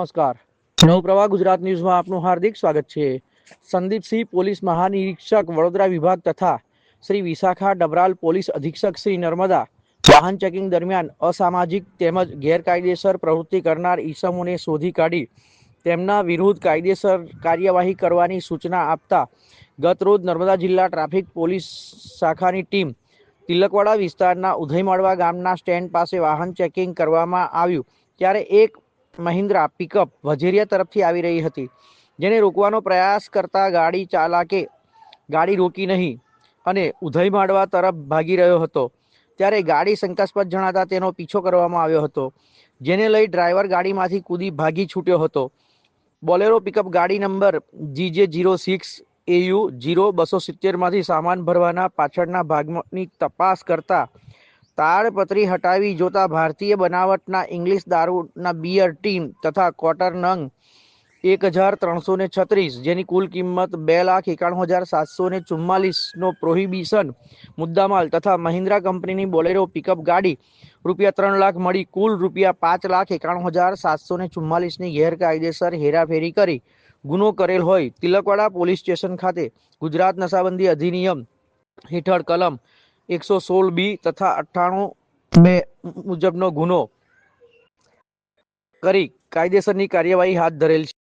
નમસ્કાર. નવપ્રવાહ ગુજરાત ન્યૂઝમાં આપનું હાર્દિક સ્વાગત છે. સંદીપસિંહ પોલીસ મહાનિરીક્ષક, વડોદરા વિભાગ તથા શ્રી વિશાખા ડબરાલ, પોલીસ અધિક્ષક શ્રી નર્મદા. વાહન ચેકિંગ દરમિયાન અસામાજિક તેમજ ગેરકાયદેસર પ્રવૃત્તિ કરનાર ઈસમોને શોધી કાઢી તેમના વિરુદ્ધ કાયદેસર કાર્યવાહી કરવાની સૂચના આપતા ગત રોજ નર્મદા જિલ્લા ટ્રાફિક પોલીસ શાખાની ટીમ તિલકવાડા વિસ્તારના ઉધઈમાળવા ગામના સ્ટેન્ડ પાસે વાહન ચેકિંગ કરવામાં આવ્યું. ત્યારે એક મહિન્દ્રા પિકઅપ વજેરિયા તરફથી આવી રહી હતી, જેને રોકવાનો પ્રયાસ કરતા ગાડી ચાલકે, ગાડી રોકી નહીં અને ઉધઈમાળવા તરફ ભાગી રહ્યો હતો. ત્યારે ગાડી શંકાસ્પદ જણાતા તેનો પીછો કરવામાં આવ્યો હતો, જેને લઈ ડ્રાઈવર ગાડીમાંથી કૂદી ભાગી છૂટ્યો હતો. બોલેરો પિકઅપ ગાડી number GJ zero six AU zero બસો સિત્તેરમાંથી સામાન ભરવાના પાછળના ભાગની તપાસ કરતા તાળપત્રી હટાવી જોતા ભારતીય બનાવટના ઇંગ્લિશ દારૂના બિયર ટીમ તથા ક્વાર્ટર નંગ એક હજાર ત્રણસો ને છત્રીસ, જેની કુલ કિંમત બે લાખ એકાણું હજાર સાતસો ને ચુમ્માલીસનો પ્રોહિબિશન મુદ્દામાલ તથા મહિન્દ્રા કંપનીની બોલેરો પિકઅપ ગાડી રૂપિયા ત્રણ લાખ મળી. કુલ રૂપિયા પાંચ લાખ એકાણું હજાર સાતસો ને ચુમ્માલીસની ગેરકાયદેસર હેરાફેરી કરી ગુનો કરેલ હોય. તિલકવાડા પોલીસ સ્ટેશન ખાતે ગુજરાત નશાબંધી અધિનિયમ હેઠળ કલમ એકસો સોળ બી તથા અઠ્ઠાણું બે મુજબનો ગુનો કરી કાયદેસરની કાર્યવાહી હાથ ધરેલ છે.